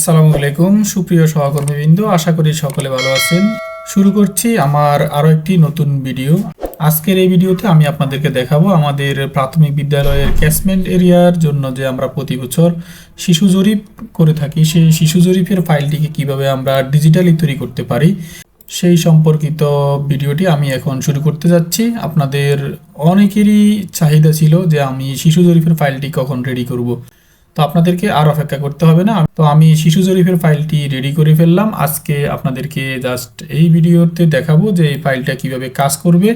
আসসালামু আলাইকুম, সুপ্রিয় সহকর্মীবৃন্দ, আশা করি সকলে ভালো আছেন। শুরু করছি আমার আরও একটি নতুন ভিডিও। আজকের এই ভিডিওতে আমি আপনাদেরকে দেখাবো আমাদের প্রাথমিক বিদ্যালয়ের ক্যাশমেন্ট এরিয়ার জন্য যে আমরা প্রতি বছর শিশু জরিপ করে থাকি, সেই শিশু জরিপের ফাইলটিকে কীভাবে আমরা ডিজিটালি তৈরি করতে পারি, সেই সম্পর্কিত ভিডিওটি আমি এখন শুরু করতে যাচ্ছি। আপনাদের অনেকেরই চাহিদা ছিল যে আমি শিশু জরিপের ফাইলটি কখন রেডি করব। তো আপনাদেরকে আর অপেক্ষা করতে হবে না। তো আমি শিশু জরিফের ফাইলটি রেডি করে ফেললাম। আজকে আপনাদেরকে জাস্ট এই ভিডিওতে দেখাবো যে এই ফাইলটা কীভাবে কাজ করবে,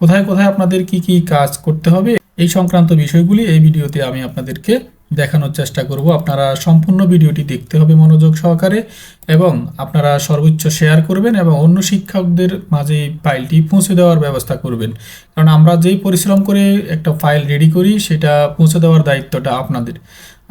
কোথায় কোথায় আপনাদের কি কি কাজ করতে হবে, এই সংক্রান্ত বিষয়গুলি এই ভিডিওতে আমি আপনাদেরকে দেখানোর চেষ্টা করব। আপনারা সম্পূর্ণ ভিডিওটি দেখতে হবে মনোযোগ সহকারে এবং আপনারা সর্বোচ্চ শেয়ার করবেন এবং অন্য শিক্ষকদের মাঝে ফাইলটি পৌঁছে দেওয়ার ব্যবস্থা করবেন। কারণ আমরা যেই পরিশ্রম করে একটা ফাইল রেডি করি, সেটা পৌঁছে দেওয়ার দায়িত্বটা আপনাদের।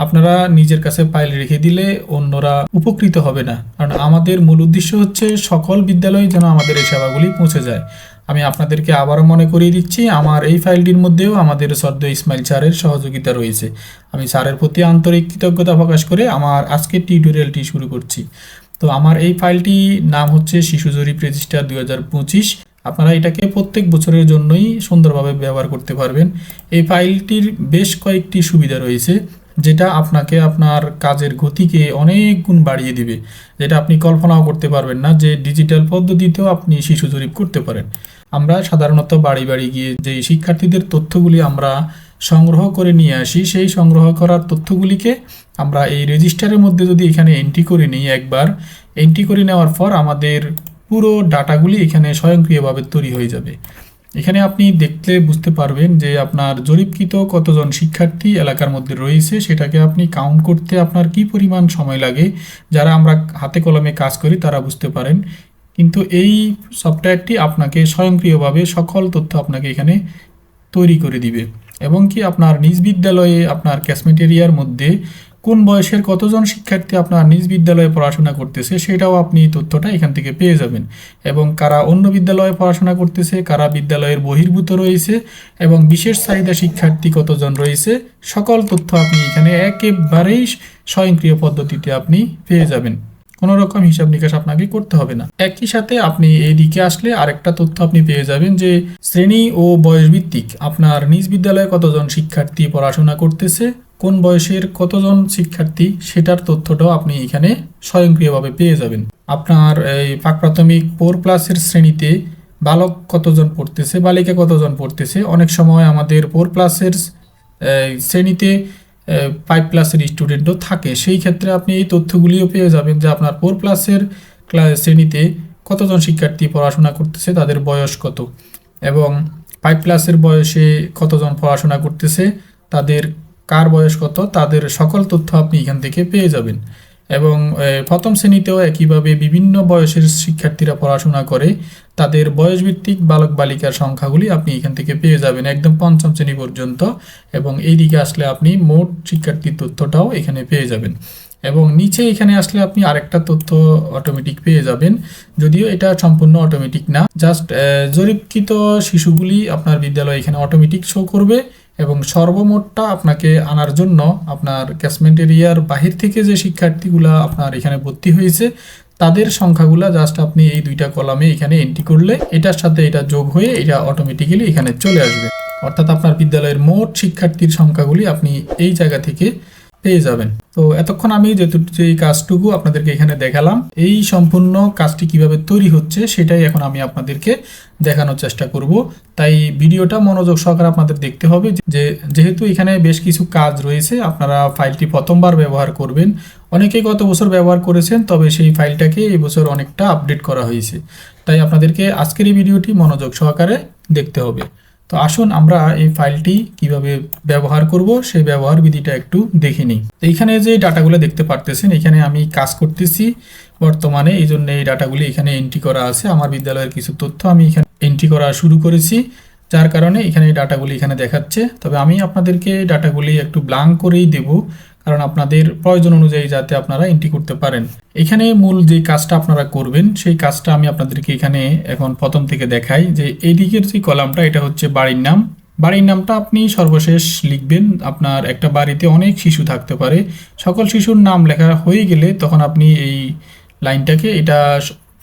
আপনারা নিজের কাছে ফাইল রেখে দিলে অন্যরা উপকৃত হবে না। কারণ আমাদের মূল উদ্দেশ্য হচ্ছে সকল বিদ্যালয়ে যেন আমাদের এই সেবাগুলি পৌঁছে যায়। আমি আপনাদেরকে আবারও মনে করিয়ে দিচ্ছি, আমার এই ফাইলটির মধ্যেও আমাদের সদ্য ইসমাইল স্যারের সহযোগিতা রয়েছে। আমি স্যারের প্রতি আন্তরিক কৃতজ্ঞতা প্রকাশ করে আমার আজকের টিউটোরিয়ালটি শুরু করছি। তো আমার এই ফাইলটি নাম হচ্ছে শিশু জরিপ রেজিস্টার দুই আপনারা এটাকে প্রত্যেক বছরের জন্যই সুন্দরভাবে ব্যবহার করতে পারবেন। এই ফাইলটির বেশ কয়েকটি সুবিধা রয়েছে। যেটা আপনাকে আপনার কাজের গতিকে অনেক গুণ বাড়িয়ে দিবে। যেটা আপনি কল্পনাও করতে পারবেন না যে ডিজিটাল পদ্ধতিতেও আপনি শিশু জরিপ করতে পারেন। আমরা সাধারণত বাড়ি বাড়ি গিয়ে যে শিক্ষার্থীদের তথ্যগুলি আমরা সংগ্রহ করে নিয়ে আসি, সেই সংগ্রহ করার তথ্যগুলিকে আমরা এই রেজিস্টারের মধ্যে যদি এখানে এন্ট্রি করে নিই একবার এন্ট্রি করে নেওয়ার পর আমাদের পুরো ডাটাগুলি এখানে স্বয়ংক্রিয়ভাবে তৈরি হয়ে যাবে। এখানে আপনি দেখলে বুঝতে পারবেন যে আপনার জরিপকৃত কতজন শিক্ষার্থী এলাকার মধ্যে রয়েছে, সেটাকে আপনি কাউন্ট করতে আপনার কি পরিমাণ সময় লাগে, যারা আমরা হাতে কলমে কাজ করি তারা বুঝতে পারেন। কিন্তু এই সফটওয়্যারটি আপনাকে স্বয়ংক্রিয়ভাবে সকল তথ্য আপনাকে এখানে তৈরি করে দিবে। এবং কি আপনার নিজ বিদ্যালয়ে, আপনার ক্যাশমেট এরিয়ার মধ্যে কোন বয়সের কতজন শিক্ষার্থী আপনার নিজ বিদ্যালয়ে পড়াশোনা করতেছে সেটাও আপনি তথ্যটা এখান থেকে পেয়ে যাবেন। এবং কারা অন্য বিদ্যালয়ে পড়াশোনা করতেছে, কারা বিদ্যালয়ের বহির্ভূত রয়েছে এবং বিশেষ চাহিদা শিক্ষার্থী কতজন রয়েছে, সকল তথ্য আপনি এখানে একেবারেই স্বয়ংক্রিয় পদ্ধতিতে আপনি পেয়ে যাবেন। কোনো রকম হিসাব নিকাশ আপনাকে করতে হবে না। একই সাথে আপনি এইদিকে আসলে আরেকটা তথ্য আপনি পেয়ে যাবেন যে, শ্রেণি ও বয়স ভিত্তিক আপনার নিজ বিদ্যালয়ে কতজন শিক্ষার্থী পড়াশোনা করতেছে, কোন বয়সের কতজন শিক্ষার্থী সেটার তথ্যটাও আপনি এখানে স্বয়ংক্রিয়ভাবে পেয়ে যাবেন। আপনার এই প্রাক প্রাথমিক ফোর প্লাসের শ্রেণীতে বালক কতজন পড়তেছে, বালিকা কতজন পড়তেছে, অনেক সময় আমাদের ফোর প্লাসের শ্রেণীতে ফাইভ প্লাসের স্টুডেন্টও থাকে। সেই ক্ষেত্রে আপনি এই তথ্যগুলিও পেয়ে যাবেন যে আপনার ফোর প্লাসের ক্লাস শ্রেণীতে কতজন শিক্ষার্থী পড়াশোনা করতেছে, তাদের বয়স কত? এবং ফাইভ প্লাসের বয়সে কতজন পড়াশোনা করতেছে, তাদের কার বয়স কত, তাদের সকল তথ্য আপনি এখান থেকে পেয়ে যাবেন। এবং প্রথম শ্রেণীতেও একইভাবে বিভিন্ন বয়সের শিক্ষার্থীরা পড়াশোনা করে, তাদের বয়সভিত্তিক বালক বালিকার সংখ্যাগুলি আপনি এখান থেকে পেয়ে যাবেন একদম পঞ্চম শ্রেণি পর্যন্ত এবং এই দিকে আসলে আপনি মোট শিক্ষার্থীর তথ্যটাও এখানে পেয়ে যাবেন। এবং নিচে এখানে আসলে আপনি আরেকটা তথ্য অটোমেটিক পেয়ে যাবেন, যদিও এটা সম্পূর্ণ অটোমেটিক না জাস্ট জরিপকৃত শিশুগুলি আপনার বিদ্যালয়ে এখানে অটোমেটিক শো করবে এবং সর্বমোটটা আপনাকে আনার জন্য আপনার ক্যাশমেন্ট এরিয়ার বাহির থেকে যে শিক্ষার্থীগুলা আপনার এখানে ভর্তি হয়েছে, তাদের সংখ্যাগুলা জাস্ট আপনি এই দুইটা কলামে এখানে এন্ট্রি করলে এটার সাথে এটা যোগ হয়ে এটা অটোমেটিক্যালি এখানে চলে আসবে। অর্থাৎ আপনার বিদ্যালয়ের মোট শিক্ষার্থীর সংখ্যাগুলি আপনি এই জায়গা থেকে পেয়ে যাবেন। তো এতক্ষণ আমি যে কাজটুকু আপনাদেরকে এখানে দেখালাম, এই সম্পূর্ণ কাজটি কীভাবে তৈরি হচ্ছে সেটাই এখন আমি আপনাদেরকে দেখানোর চেষ্টা করব। তাই ভিডিওটা মনোযোগ সহকারে আপনাদের দেখতে হবে যে যেহেতু এখানে বেশ কিছু কাজ রয়েছে, আপনারা ফাইলটি প্রথমবার ব্যবহার করবেন। অনেকেই গত বছর ব্যবহার করেছেন, তবে সেই ফাইলটাকে এই বছর অনেকটা আপডেট করা হয়েছে। তাই আপনাদেরকে আজকের এই ভিডিওটি মনোযোগ সহকারে দেখতে হবে। তো আসুন আমরা এই ফাইলটি কীভাবে ব্যবহার করব, সেই ব্যবহার বিধিটা একটু দেখে নিই। তো এইখানে যে ডাটাগুলো দেখতে পারতেছেন, এখানে আমি কাজ করতেছি বর্তমানে। এই জন্য এই ডাটাগুলি এখানে এন্ট্রি করা আছে। আমার বিদ্যালয়ের কিছু তথ্য আমি এখানে এন্ট্রি করা শুরু করেছি, যার কারণে এখানে ডাটাগুলি এখানে দেখাচ্ছে। তবে আমি আপনাদেরকে ডাটাগুলি একটু ব্লাঙ্ক করেই দেব। কারণ আপনাদের প্রয়োজন অনুযায়ী যাতে আপনারা এন্ট্রি করতে পারেন। এখানে মূল যে কাজটা আপনারা করবেন, সেই কাজটা আমি আপনাদেরকে এখানে এখন প্রথম থেকে দেখাই যে এই দিকের যে কলামটা, এটা হচ্ছে বাড়ির নাম। বাড়ির নামটা আপনি সর্বশেষ লিখবেন, আপনার একটা বাড়িতে অনেক শিশু থাকতে পারে। সকল শিশুর নাম লেখা হয়ে গেলে তখন আপনি এই লাইনটাকে, এটা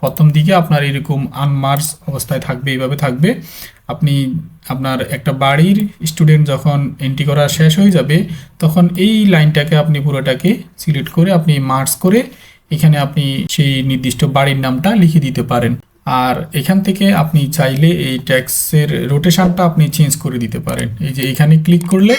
প্রথম দিকে আপনার এরকম আনমার্স অবস্থায় থাকবে, এইভাবে থাকবে। আপনি আপনার একটা বাড়ির স্টুডেন্ট যখন এন্ট্রি করা শেষ হয়ে যাবে, তখন এই লাইনটাকে আপনি পুরোটাকে সিলেক্ট করে আপনি মার্কস করে এখানে আপনি সেই নির্দিষ্ট বাড়ির নামটা লিখে দিতে পারেন। আর এখান থেকে আপনি চাইলে এই ট্যাক্সের রোটেশনটা আপনি চেঞ্জ করে দিতে পারেন। এই যে এখানে ক্লিক করলে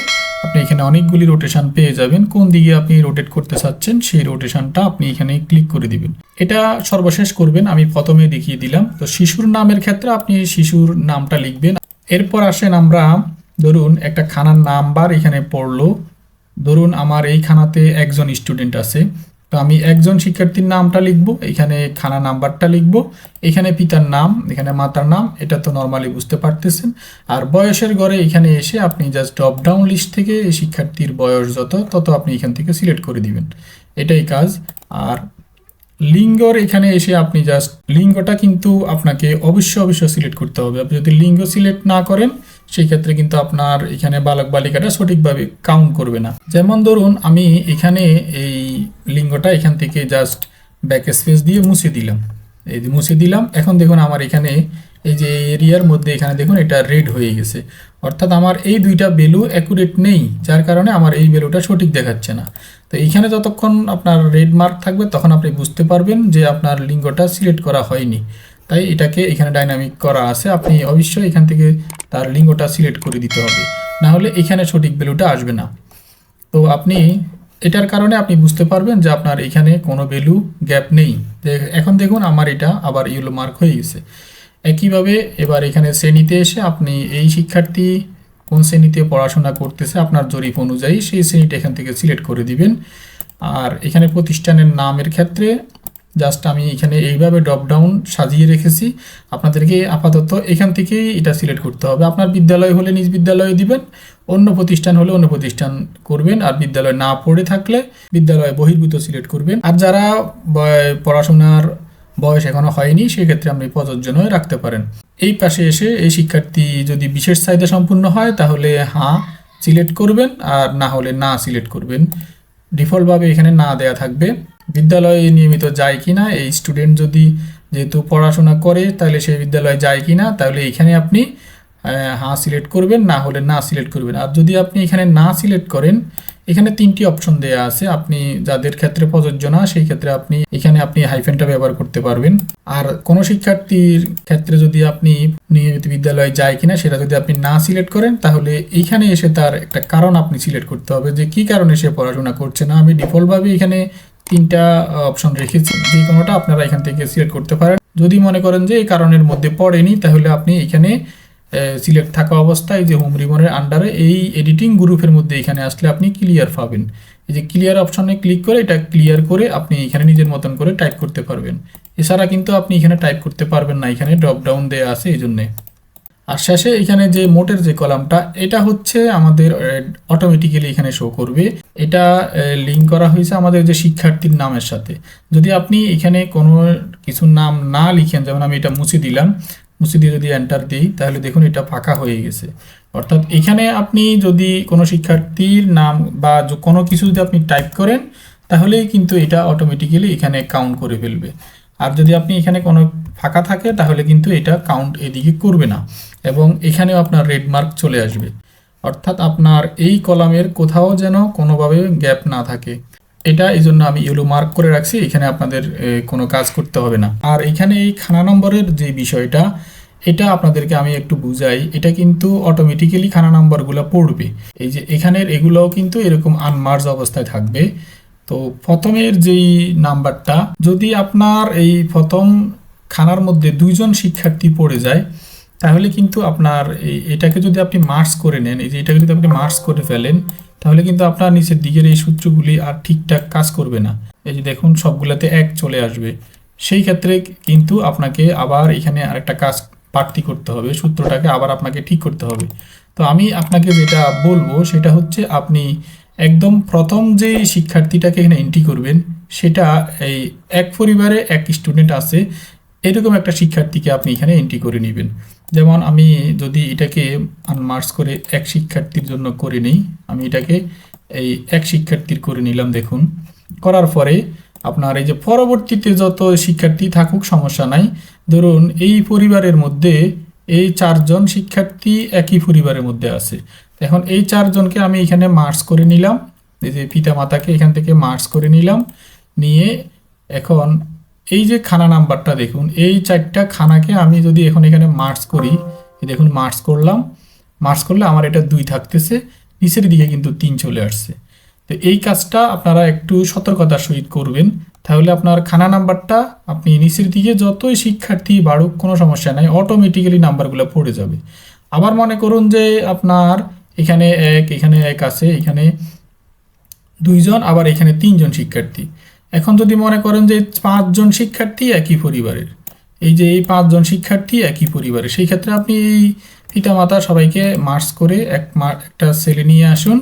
আপনি এখানে অনেকগুলি রোটেশন পেয়ে যাবেন। কোন দিকে আপনি রোটেট করতে চাচ্ছেন সেই রোটেশনটা আপনি এখানে ক্লিক করে দিবেন। এটা সর্বশেষ করবেন, আমি প্রথমে দেখিয়ে দিলাম। তো শিশুর নামের ক্ষেত্রে আপনি শিশুর নামটা লিখবেন। এরপর আসেন আমরা, ধরুন একটা খানার নাম্বার এখানে পড়ল। ধরুন আমার এই খানাতে একজন স্টুডেন্ট আছে। তো আমি একজন শিক্ষার্থীর নামটা লিখব, এখানে খানা নাম্বারটা লিখব, এখানে পিতার নাম, এখানে মাতার নাম, এটা তো নর্মালি বুঝতে পারতেছেন। আর বয়সের ঘরে এখানে এসে আপনি জাস্ট ড্রপ ডাউন লিস্ট থেকে শিক্ষার্থীর বয়স যত, তত আপনি এখান থেকে সিলেক্ট করে দিবেন। এটাই কাজ। আর লিঙ্গর এখানে এসে আপনি জাস্ট লিঙ্গটা কিন্তু আপনাকে অবশ্যই অবশ্যই সিলেক্ট করতে হবে। আপনি যদি লিঙ্গ সিলেক্ট না করেন সেই ক্ষেত্রে কিন্তু আপনার এখানে বালক বালিকাটা সঠিকভাবে কাউন্ট করবে না। যেমন ধরুন আমি এখানে এই লিঙ্গটা এখান থেকে জাস্ট ব্যাক স্পেস দিয়ে মুছে দিলাম। এই মুছে দিলাম, এখন দেখুন আমার এখানে এই যে এরিয়ার মধ্যে এখানে দেখুন এটা রেড হয়ে গেছে। অর্থাৎ আমার এই দুইটা ভ্যালু অ্যাকুরেট নেই, যার কারণে আমার এই ভ্যালুটা সঠিক দেখাচ্ছে না। তো এইখানে যতক্ষণ আপনার রেড মার্ক থাকবে, তখন আপনি বুঝতে পারবেন যে আপনার লিঙ্গটা সিলেক্ট করা হয়নি। তাই এটাকে এখানে ডাইনামিক করা আছে। আপনি অবশ্যই এখান থেকে তার লিঙ্গটা সিলেক্ট করে দিতে হবে। না হলে এখানে সঠিক ভ্যালুটা আসবে না। তো আপনি এটার কারণে আপনি বুঝতে পারবেন যে আপনার এখানে কোনো ভ্যালু গ্যাপ নেই। এখন দেখুন আমার এটা আবার ইউলো মার্ক হয়ে গেছে। একইভাবে এবার এখানে শ্রেণীতে এসে আপনি এই শিক্ষার্থী কোন শ্রেণীতে পড়াশোনা করতেছে আপনার জরিপ অনুযায়ী সেই শ্রেণীটা এখান থেকে সিলেক্ট করে দিবেন। আর এখানে প্রতিষ্ঠানের নামের ক্ষেত্রে জাস্ট আমি এখানে এইভাবে ড্রপ ডাউন সাজিয়ে রেখেছি। আপনাদেরকে আপাতত এখান থেকেই এটা সিলেক্ট করতে হবে। আপনার বিদ্যালয় হলে নিজ বিদ্যালয়ে দিবেন, অন্য প্রতিষ্ঠান হলে অন্য প্রতিষ্ঠান করবেন। আর বিদ্যালয় না পড়ে থাকলে বিদ্যালয় বহির্ভূত সিলেক্ট করবেন। আর যারা পড়াশোনার বয়স এখনও হয়নি, সেক্ষেত্রে আপনি প্রযোজ্য নয় রাখতে পারেন। এই পাশে এসে এই শিক্ষার্থী যদি বিশেষ চাহিদা সম্পূর্ণ হয়, তাহলে হ্যাঁ সিলেক্ট করবেন। আর না হলে না সিলেক্ট করবেন। ডিফল্টভাবে এখানে না দেয়া থাকবে। বিদ্যালয়ে নিয়মিত যায় কিনা, এই স্টুডেন্ট যদি যেহেতু পড়াশোনা করে, তাহলে সেই বিদ্যালয়ে যায় কিনা, তাহলে এখানে আপনি হ্যাঁ সিলেক্ট করবেন, না হলে না সিলেক্ট করবেন। আর যদি আপনি এখানে না সিলেক্ট করেন, এখানে তিনটি অপশন দেয়া আছে। আপনি যাদের ক্ষেত্রে প্রযোজ্য না, সেই ক্ষেত্রে আপনি, এখানে আপনি হাইফেনটা ব্যবহার করতে পারবেন। আর কোনো শিক্ষার্থীর ক্ষেত্রে যদি আপনি নিয়মিত বিদ্যালয়ে যায় কিনা, সেটা যদি আপনি না সিলেক্ট করেন, তাহলে এইখানে এসে তার একটা কারণ আপনি সিলেক্ট করতে হবে যে কি কারণে সে পড়াশোনা করছে না। আমি ডিফল্টভাবে এখানে তিনটা অপশন রেখেছি। যে কোনোটা আপনারা এখান থেকে সিলেক্ট করতে পারেন। যদি মনে করেন যে এই কারণের মধ্যে পড়েনি, তাহলে আপনি এখানে সিলেক্ট থাকা অবস্থায় যে হোম রিবনের আন্ডারে এই এডিটিং গ্রুপের মধ্যে এখানে আসলে আপনি ক্লিয়ার পাবেন। এই যে ক্লিয়ার অপশনে ক্লিক করে এটা ক্লিয়ার করে আপনি এখানে নিজের মতন করে টাইপ করতে পারবেন। এছাড়া কিন্তু আপনি এখানে টাইপ করতে পারবেন না। এখানে ড্রপ ডাউন দেওয়া আছে, এই জন্যে। আর শেষে এখানে যে মোটের যে কলামটা, এটা হচ্ছে আমাদের অটোমেটিক্যালি এখানে শো করবে। এটা লিঙ্ক করা হয়েছে আমাদের যে শিক্ষার্থীর নামের সাথে। যদি আপনি এখানে কোনো কিছু নাম না লিখেন, যেমন আমি এটা মুছে দিলাম, মুছে দিয়ে যদি এন্টার দিই, তাহলে দেখুন এটা ফাঁকা হয়ে গেছে। অর্থাৎ এখানে আপনি যদি কোনো শিক্ষার্থীর নাম বা কোনো কিছু যদি আপনি টাইপ করেন, তাহলেই কিন্তু এটা অটোমেটিক্যালি এখানে কাউন্ট করে ফেলবে। আর যদি আপনি এখানে কোনো ফাঁকা থাকে, তাহলে কিন্তু এটা কাউন্ট এদিকে করবে না এবং এখানেও আপনার রেড মার্ক চলে আসবে। অর্থাৎ আপনার এই কলামের কোথাও যেন কোনোভাবে গ্যাপ না থাকে। এটা এই জন্য আমি ইউলো মার্ক করে রাখছি, এখানে আপনাদের কোনো কাজ করতে হবে না। আর এখানে এই খানা নম্বরের যে বিষয়টা, এটা আপনাদেরকে আমি একটু বুঝাই, এটা কিন্তু অটোমেটিক্যালি খানা নাম্বারগুলো পড়বে। এই যে এখানের এগুলোও কিন্তু এরকম আনমার্জ অবস্থায় থাকবে। তো প্রথমের যেই নাম্বারটা, যদি আপনার এই প্রথম খানার মধ্যে দুইজন শিক্ষার্থী পড়ে যায়, তাহলে কিন্তু আপনার এটাকে যদি আপনি মার্কস করে নেন, এই যে এটাকে যদি আপনি মার্কস করে ফেলেন, তাহলে কিন্তু আপনার নিচের দিকের এই সূত্রগুলি আর ঠিকঠাক কাজ করবে না। এই যে দেখুন, সবগুলাতে এক চলে আসবে। সেই ক্ষেত্রে কিন্তু আপনাকে আবার এখানে আরেকটা কাজ বাড়তি করতে হবে, সূত্রটাকে আবার আপনাকে ঠিক করতে হবে। তো আমি আপনাকে যেটা বলব, সেটা হচ্ছে আপনি একদম প্রথম যে শিক্ষার্থীটাকে এখানে এন্ট্রি করবেন, সেটা এই এক পরিবারে এক স্টুডেন্ট আছে, এরকম একটা শিক্ষার্থীকে আপনি এখানে এন্ট্রি করে নেবেন। যেমন আমি যদি এটাকে আনমার্স করে এক শিক্ষার্থীর জন্য করে নিই, আমি এটাকে এই এক শিক্ষার্থীর করে নিলাম দেখুন। করার পরে আপনার এই যে পরবর্তীতে যত শিক্ষার্থী থাকুক, সমস্যা নাই। ধরুন এই পরিবারের মধ্যে এই চারজন শিক্ষার্থী একই পরিবারের মধ্যে আছে। এখন এই চারজনকে আমি এখানে মার্চ করে নিলাম। এই যে পিতা মাতাকে এখান থেকে মার্চ করে নিলাম। নিয়ে এখন এই যে খানা নাম্বারটা দেখুন, এই চারটা খানাকে আমি যদি এখন এখানে মার্চ করি দেখুন মার্চ করলাম। মার্চ করলে আমার এটা দুই থাকতেছে, নিচের দিকে কিন্তু তিন চলে আসছে। তো এই কাজটা আপনারা একটু সতর্কতার সহিত করবেন। তাহলে আপনার খানা নাম্বারটা আপনি নিচের দিকে যতই শিক্ষার্থী বাড়ুক, কোনো সমস্যা নাই অটোমেটিক্যালি নাম্বারগুলো পড়ে যাবে। আবার মনে করুন যে আপনার এখানে এক এখানে এক আছে, এখানে দুইজন, আবার এখানে তিনজন শিক্ষার্থী। এখন যদি মনে করেন যে পাঁচজন শিক্ষার্থী একই পরিবারের, এই যে এই পাঁচজন শিক্ষার্থী একই পরিবারের, সেই ক্ষেত্রে আপনি এই পিতামাতা সবাইকে মার্চ করে এক একটা ছেলে নিয়ে আসুন।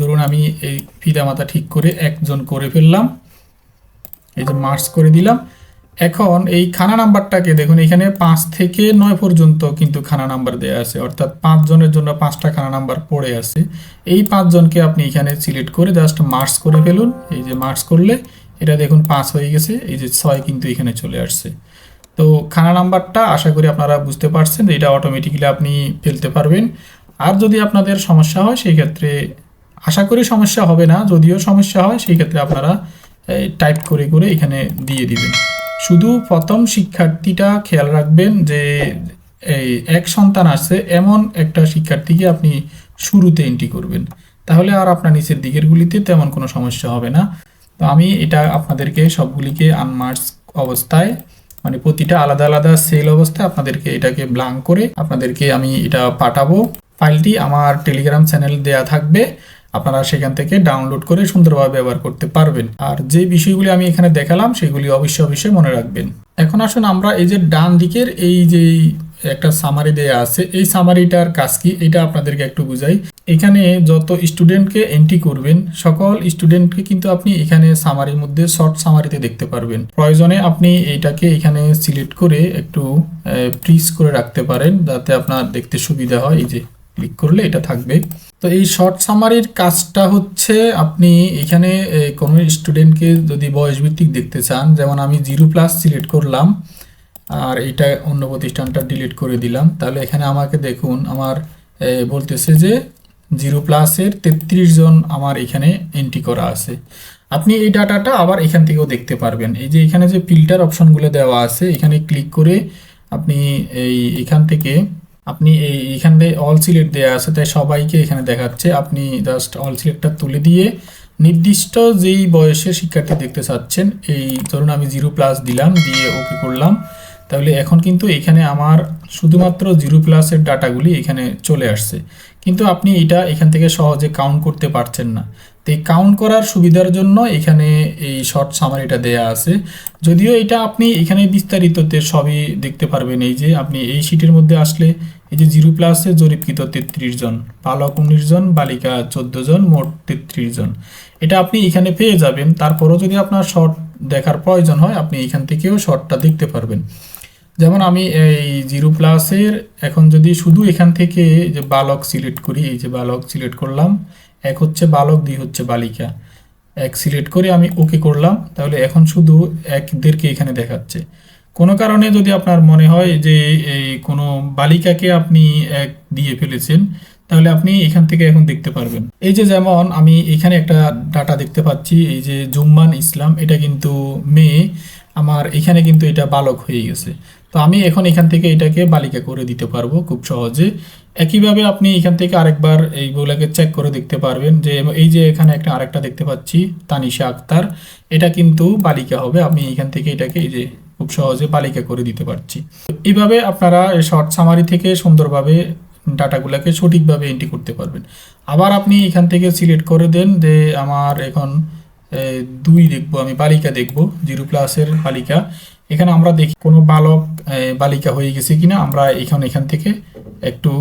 ধরুন আমি এই পিতামাতা ঠিক করে একজন করে ফেললাম, এই যে মার্চ করে দিলাম এখন এই খানা নাম্বারটাকে দেখুন, এখানে পাঁচ থেকে নয় পর্যন্ত কিন্তু খানা নাম্বার দেওয়া আছে। অর্থাৎ পাঁচজনের জন্য পাঁচটা খানা নাম্বার পড়ে আছে। এই পাঁচজনকে আপনি এখানে সিলেক্ট করে জাস্ট মার্কস করে ফেলুন। এই যে মার্কস করলে এটা দেখুন পাঁচ হয়ে গেছে, এই যে ছয় কিন্তু এখানে চলে আসছে। তো খানা নাম্বারটা আশা করি আপনারা বুঝতে পারছেন, এটা অটোমেটিক্যালি আপনি ফেলতে পারবেন। আর যদি আপনাদের সমস্যা হয় সেই ক্ষেত্রে আশা করি সমস্যা হবে না, যদিও সমস্যা হয় সেই ক্ষেত্রে আপনারা টাইপ করে করে এখানে দিয়ে দিবেন। শুধু প্রথম শিক্ষার্থীটা খেয়াল রাখবেন যে এই এক সন্তান আছে এমন একটা শিক্ষার্থীকে আপনি শুরুতে এন্ট্রি করবেন। তাহলে আর আপনার নিচের দিকেরগুলিতে তেমন কোনো সমস্যা হবে না। তো আমি এটা আপনাদেরকে সবগুলিকে আনমার্স অবস্থায় মানে প্রতিটা আলাদা আলাদা সেল অবস্থায় আপনাদেরকে এটাকে ব্লাঙ্ক করে আপনাদেরকে আমি এটা পাঠাবো। ফাইলটি আমার টেলিগ্রাম চ্যানেল দেয়া থাকবে। আপনারা সেখান থেকে ডাউনলোড করে সুন্দরভাবে ব্যবহার করতে পারবেন। আর যে বিষয়গুলি আমি এখানে দেখালাম, সেগুলি অবশ্যই অবশ্যই মনে রাখবেন। এখন আসুন আমরা এই যে ডান দিকের এই যে একটা সামারি দেয়া আছে, এই সামারিটার কাজ কি? এটা আপনাদেরকে একটু বুঝাই। এখানে যত স্টুডেন্টকে এন্ট্রি করবেন, সকল স্টুডেন্টকে কিন্তু আপনি এখানে সামারির মধ্যে শর্ট সামারিতে দেখতে পারবেন। প্রয়োজনে আপনি এইটাকে এখানে সিলেক্ট করে একটু প্রিস করে রাখতে পারেন, যাতে আপনার দেখতে সুবিধা হয়। এই যে ক্লিক করলে এটা থাকবে। তো এই শর্ট সামারির কাজটা হচ্ছে আপনি এখানে কোনো স্টুডেন্টকে যদি বয়স ভিত্তিক দেখতে চান, যেমন আমি জিরো প্লাস সিলেক্ট করলাম, আর এটা অন্য প্রতিষ্ঠানটা ডিলিট করে দিলাম, তাহলে এখানে আমাকে দেখুন, আমার বলতেছে যে জিরো প্লাসের তেত্রিশ জন আমার এখানে এন্ট্রি করা আছে। আপনি এই ডাটাটা আবার এখান থেকেও দেখতে পারবেন। এই যে এখানে যে ফিল্টার অপশনগুলো দেওয়া আছে, এখানে ক্লিক করে আপনি এই, এখান থেকে আপনি এখান থেকে অল সিলেক্ট দেওয়া আছে, তাই সবাইকে এখানে দেখাচ্ছে। আপনি জাস্ট অল সিলেক্টটা তুলে দিয়ে নির্দিষ্ট যেই বয়সের শিক্ষার্থী দেখতে চাচ্ছেন, এই ধরুন আমি জিরো প্লাস দিলাম, দিয়ে ওকে করলাম, তাহলে এখন কিন্তু এখানে আমার শুধুমাত্র জিরো প্লাসের ডাটাগুলি এখানে চলে আসছে। কিন্তু আপনি এটা এখান থেকে সহজে কাউন্ট করতে পারছেন না। তো এই কাউন্ট করার সুবিধার জন্য এখানে এই শর্ট সামারিটা দেয়া আছে। যদিও এটা আপনি এখানে বিস্তারিততে সবই দেখতে পারবেন, এই যে আপনি এই শিটের মধ্যে আসলে এই যে জিরো প্লাসে জরিপকৃত তেত্রিশ জন বালক উনিশ জন, বালিকা চোদ্দ জন, মোট তেত্রিশ জন। এটা আপনি এখানে পেয়ে যাবেন, তারপরও যদি আপনার শর্ট দেখার প্রয়োজন হয়, আপনি এখান থেকেও শর্টটা দেখতে পারবেন। যেমন আমি এই জিরো প্লাসের এখন যদি শুধু এখান থেকে যে বালক সিলেক্ট করি, এই যে বালক সিলেক্ট করলাম, এক হচ্ছে বালক, দুই হচ্ছে বালিকা। এক সিলেক্ট করে আমি ওকে করলাম, তাহলে এখন শুধু একদেরকে এখানে দেখাচ্ছে। কোনো কারণে যদি আপনার মনে হয় যে এই কোনো বালিকাকে আপনি এক দিয়ে ফেলেছেন, তাহলে আপনি এখান থেকে এখন দেখতে পারবেন। এই যে যেমন আমি এখানে একটা ডাটা দেখতে পাচ্ছি, এই যে জুম্মান ইসলাম, এটা কিন্তু মেয়ে, আমার এখানে কিন্তু এটা বালক হয়ে গেছে। তো আমি এখন এখান থেকে এটাকে বালিকা করে দিতে পারব খুব সহজে। একইভাবে আপনি এখান থেকে আরেকবার এইগুলোকে চেক করে দেখতে পারবেন যে, এই যে এখানে একটা আরেকটা দেখতে পাচ্ছি, তানিশা আক্তার, এটা কিন্তু বালিকা হবে। আমি এখান থেকে এটাকে এই যে খুব সহজে বালিকা করে দিতে পারছি। এইভাবে আপনারা শর্ট সামারি থেকে সুন্দরভাবে ডাটাগুলোকে সঠিকভাবে এন্ট্রি করতে পারবেন। আবার আপনি এখান থেকে সিলেক্ট করে দেন যে আমার এখন দুই দেখব, আমি বালিকা দেখব, জিরো প্লাসের বালিকা। এখানে আমরা দেখি কোনো বালক বালিকা হয়ে গেছে কিনা, আমরা এখন এখান থেকে একটু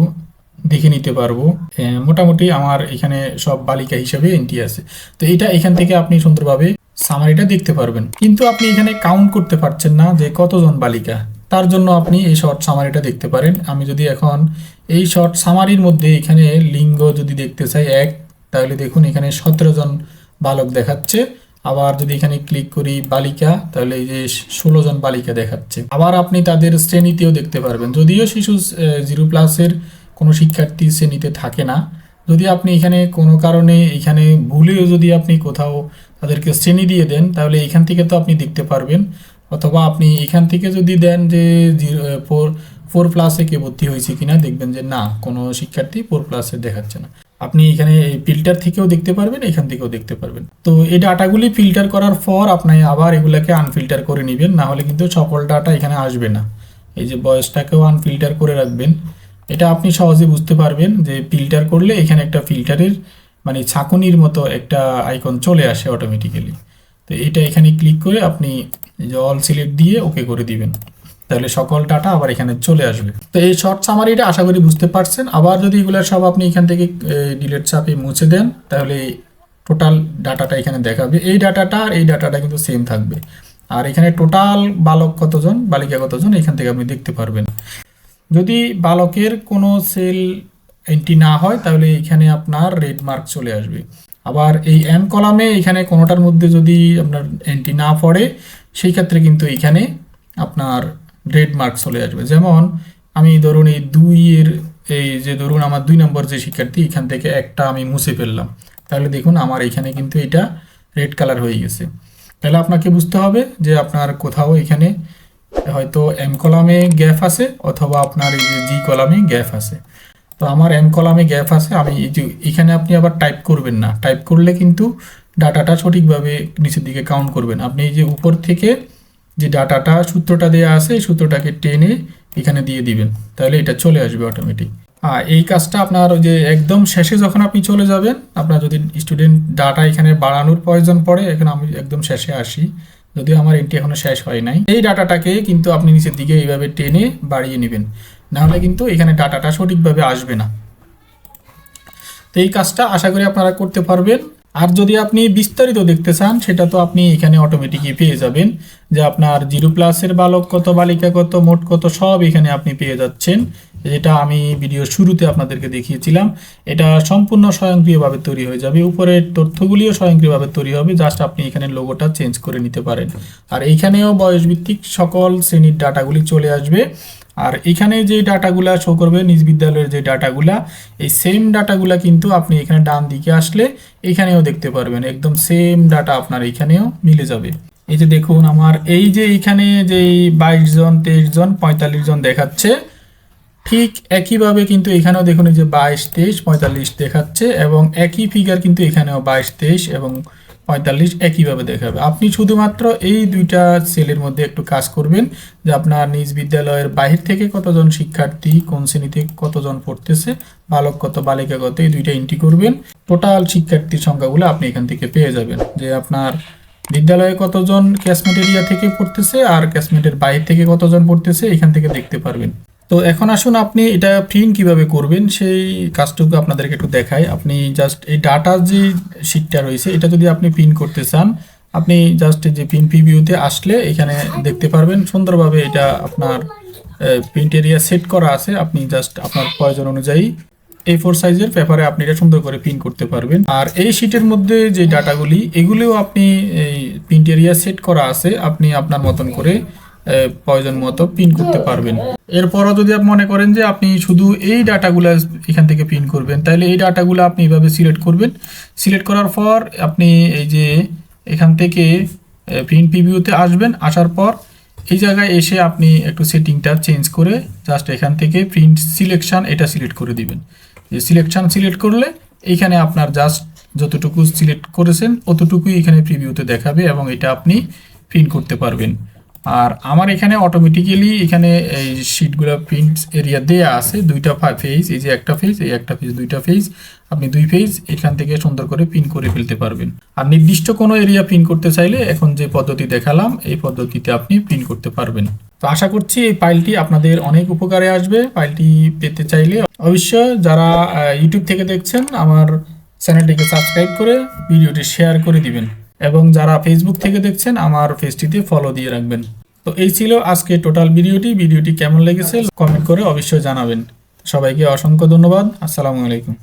দেখে নিতে পারব। মোটামুটি আমার এখানে সব বালিকা হিসাবে এন্ট্রি আছে। তো এটা এখান থেকে আপনি সুন্দরভাবে সামারিটা দেখতে পারবেন। কিন্তু আপনি এখানে কাউন্ট করতে পারছেন না যে কতজন বালিকা। তার জন্য আপনি এই শর্ট সামারিটা দেখতে পারেন। আমি যদি এখন এই শর্ট সামারির মধ্যে এখানে লিঙ্গ যদি দেখতে চাই, এক, তাহলে দেখুন এখানে সতেরো জন বালক দেখাচ্ছে। আবার যদি এখানে ক্লিক করি বালিকা, তাহলে এই যে ষোলো জন বালিকা দেখাচ্ছে। আবার আপনি তাদের শ্রেণীতেও দেখতে পারবেন। যদিও শিশু জিরো প্লাসের কোনো শিক্ষার্থী শ্রেণীতে থাকে না। যদি আপনি এখানে কোনো কারণে এখানে ভুলেও যদি আপনি কোথাও তাদেরকে শ্রেণি দিয়ে দেন, তাহলে এখান থেকে তো আপনি দেখতে পারবেন। অথবা আপনি এখান থেকে যদি দেন যে ফোর ফোর প্লাসে কে ভর্তি হয়েছে কিনা, দেখবেন যে না, কোনো শিক্ষার্থী ফোর প্লাসে দেখাচ্ছে না। আপনি এখানে ফিল্টার থেকেও দেখতে পারবেন, এখান থেকেও দেখতে পারবেন। তো এই ডাটাগুলি ফিল্টার করার পর আপনি আবার এগুলাকে আনফিল্টার করে নেবেন, না হলে কিন্তু সকল ডাটা এখানে আসবে না। এই যে বয়সটাকেও আনফিল্টার করে রাখবেন। এটা আপনি সহজে বুঝতে পারবেন যে ফিল্টার করলে এখানে একটা ফিল্টারের মানে ছাঁকুনির মতো একটা আইকন চলে আসে অটোমেটিক্যালি তো এটা এখানে ক্লিক করে আপনি অল সিলেক্ট দিয়ে ওকে করে দিবেন। তাহলে সকল ডাটা আবার এখানে চলে আসবে। তো এই শর্ট সামারিটা আশা করি বুঝতে পারছেন। আবার যদি এগুলো সব আপনি এখান থেকে ডিলেট চাপে মুছে দেন, তাহলে টোটাল ডাটাটা এখানে দেখাবে। এই ডাটাটা আর এই ডাটাটা কিন্তু সেম থাকবে। আর এখানে টোটাল বালক কতজন, বালিকা কতজন, এখান থেকে আপনি দেখতে পারবেন। যদি বালকের কোনো সেল এন্ট্রি না হয়, তাহলে এখানে আপনার রেড মার্ক চলে আসবে। আবার এই এম কলামে এখানে কোনোটার মধ্যে যদি আপনার এন্ট্রি না পড়ে, সেই ক্ষেত্রে কিন্তু এখানে আপনার রেড মার্ক চলে আসবে। যেমন আমি ধরুন এই দুইয়ের এই যে ধরুন আমার দুই নম্বর যে শিক্ষার্থী, এখান থেকে একটা আমি মুছে ফেললাম। তাহলে দেখুন আমার এখানে কিন্তু এটা রেড কালার হয়ে গেছে। তাহলে আপনাকে বুঝতে হবে যে আপনার কোথাও এখানে হয়তো এম কলামে গ্যাপ আছে, অথবা আপনার এই যে জি কলামে গ্যাপ আছে। তো আমার এম কলামে গ্যাপ আছে, আমি এখানে আপনি আবার টাইপ করবেন না। টাইপ করলে কিন্তু ডাটাটা সঠিকভাবে নিচের দিকে কাউন্ট করবেন। আপনি এই যে উপর থেকে যে ডাটাটা সূত্রটা দেওয়া আছে, এই সূত্রটাকে টেনে এখানে দিয়ে দিবেন। তাহলে এটা চলে আসবে অটোমেটিক আর এই কাজটা আপনার যে একদম শেষে যখন আপনি চলে যাবেন, আপনার যদি স্টুডেন্ট ডাটা এখানে বাড়ানোর প্রয়োজন পড়ে, এখন আমি একদম শেষে আসি। যদিও আমার এন্ট্রি এখনও শেষ হয় নাই। এই ডাটাটাকে কিন্তু আপনি নিচের দিকে এইভাবে টেনে বাড়িয়ে নেবেন। নাহলে কিন্তু এখানে ডাটাটা সঠিকভাবে আসবে না। তো এই কাজটা আশা করি আপনারা করতে পারবেন। আর যদি আপনি বিস্তারিত দেখতে চান, সেটা তো আপনি এখানে অটোমেটিকই পেয়ে যাবেন যে আপনার জিরো প্লাসের বালক কত, বালিকা কত, মোট কত, সব এখানে আপনি পেয়ে যাচ্ছেন। যেটা আমি ভিডিও শুরুতে আপনাদেরকে দেখিয়েছিলাম। এটা সম্পূর্ণ স্বয়ংক্রিয়ভাবে তৈরি হয়ে যাবে। উপরের তথ্যগুলিও স্বয়ংক্রিয়ভাবে তৈরি হবে। জাস্ট আপনি এখানে লোগোটা চেঞ্জ করে নিতে পারেন। আর এইখানেও বয়সভিত্তিক সকল শ্রেণির ডাটাগুলি চলে আসবে। আর এখানে যে ডাটাগুলা শো করবে নিজ বিদ্যালয়ের যে ডাটাগুলা, এই সেম ডাটাগুলা কিন্তু আপনি এখানে ডান দিকে আসলে এখানেও দেখতে পারবেন। একদম সেম ডাটা আপনার এখানেও মিলে যাবে। এই যে দেখুন, আমার এই যে এখানে যে বাইশ জন, তেইশ জন, পঁয়তাল্লিশ জন দেখাচ্ছে, ঠিক একইভাবে কিন্তু এখানেও দেখুন এই যে বাইশ, তেইশ, পঁয়তাল্লিশ দেখাচ্ছে এবং একই ফিগার কিন্তু এখানেও বাইশ, তেইশ এবং পঁয়তাল্লিশ একইভাবে দেখাবে? আপনি শুধুমাত্র এই দুইটা সেলের মধ্যে একটু কাজ করবেন যে আপনার নিজ বিদ্যালয়ের বাহির থেকে কতজন শিক্ষার্থী, কোন শ্রেণীতে কতজন পড়তেছে বালক কত বালিকা কত এই দুইটা এন্ট্রি করবেন। টোটাল শিক্ষার্থীর সংখ্যাগুলো আপনি এখান থেকে পেয়ে যাবেন। যে আপনার বিদ্যালয়ে কতজন ক্যাশমেট এরিয়া থেকে পড়তেছে আর ক্যাশমেটের বাইরে থেকে কতজন পড়তেছে, এখান থেকে দেখতে পারবেন। তো এখন আসুন আপনি এটা প্রিন্ট কীভাবে করবেন? সেই কাজটুকু আপনাদেরকে একটু দেখাই। আপনি জাস্ট এই ডাটা যে শিটটা রয়েছে, এটা যদি আপনি প্রিন্ট করতে চান, আপনি জাস্ট যে প্রিন্ট প্রিভিউতে আসলে এখানে দেখতে পারবেন সুন্দরভাবে এটা আপনার প্রিন্ট এরিয়া সেট করা আছে। আপনি জাস্ট আপনার প্রয়োজন অনুযায়ী এই ফোর সাইজের পেপারে আপনি এটা সুন্দর করে প্রিন্ট করতে পারবেন। আর এই শিটের মধ্যে যে ডাটাগুলি এগুলিও আপনি এই প্রিন্ট এরিয়া সেট করা আছে। আপনি আপনার মতন করে প্রয়োজন মতো প্রিন্ট করতে পারবেন। এরপরও যদি আপনি মনে করেন যে আপনি শুধু এই ডাটাগুলো এখান থেকে প্রিন্ট করবেন, তাহলে এই ডাটাগুলো আপনি এইভাবে সিলেক্ট করবেন। সিলেক্ট করার পর আপনি এই যে এখান থেকে প্রিন্ট প্রিভিউতে আসবেন। আসার পর এই জায়গায় এসে আপনি একটু সেটিংটা চেঞ্জ করে জাস্ট এখান থেকে প্রিন্ট সিলেকশন এটা সিলেক্ট করে দিবেন। সিলেকশন সিলেক্ট করলে এইখানে আপনার জাস্ট যতটুকু সিলেক্ট করেছেন, অতটুকুই এখানে প্রিভিউতে দেখাবে এবং এটা আপনি প্রিন্ট করতে পারবেন। আর আমার এখানে অটোমেটিক্যালি এখানে এই শিটগুলো প্রিন্ট এরিয়া দেয়া আছে, দুইটা ফেজ এই যে একটা ফেজ এই একটা ফেজ দুইটা ফেজ আপনি দুই ফেজ এখান থেকে সুন্দর করে পিন করে ফেলতে পারবেন। আর নির্দিষ্ট কোনো এরিয়া পিন করতে চাইলে এখন যে পদ্ধতি দেখালাম, এই পদ্ধতিতে আপনি পিন করতে পারবেন। তো আশা করছি এই ফাইলটি আপনাদের অনেক উপকারে আসবে। ফাইলটি পেতে চাইলে অবশ্যই যারা ইউটিউব থেকে দেখছেন, আমার চ্যানেলটিকে সাবস্ক্রাইব করে ভিডিওটি শেয়ার করে দিবেন। এবং যারা ফেসবুক থেকে দেখছেন, আমার পেজটিতে ফলো দিয়ে রাখবেন। তো এই ছিল আজকে টোটাল ভিডিওটি। ভিডিওটি কেমন লেগেছে কমেন্ট করে অবশ্যই জানাবেন। সবাইকে অসংখ্য ধন্যবাদ। আসসালামু আলাইকুম।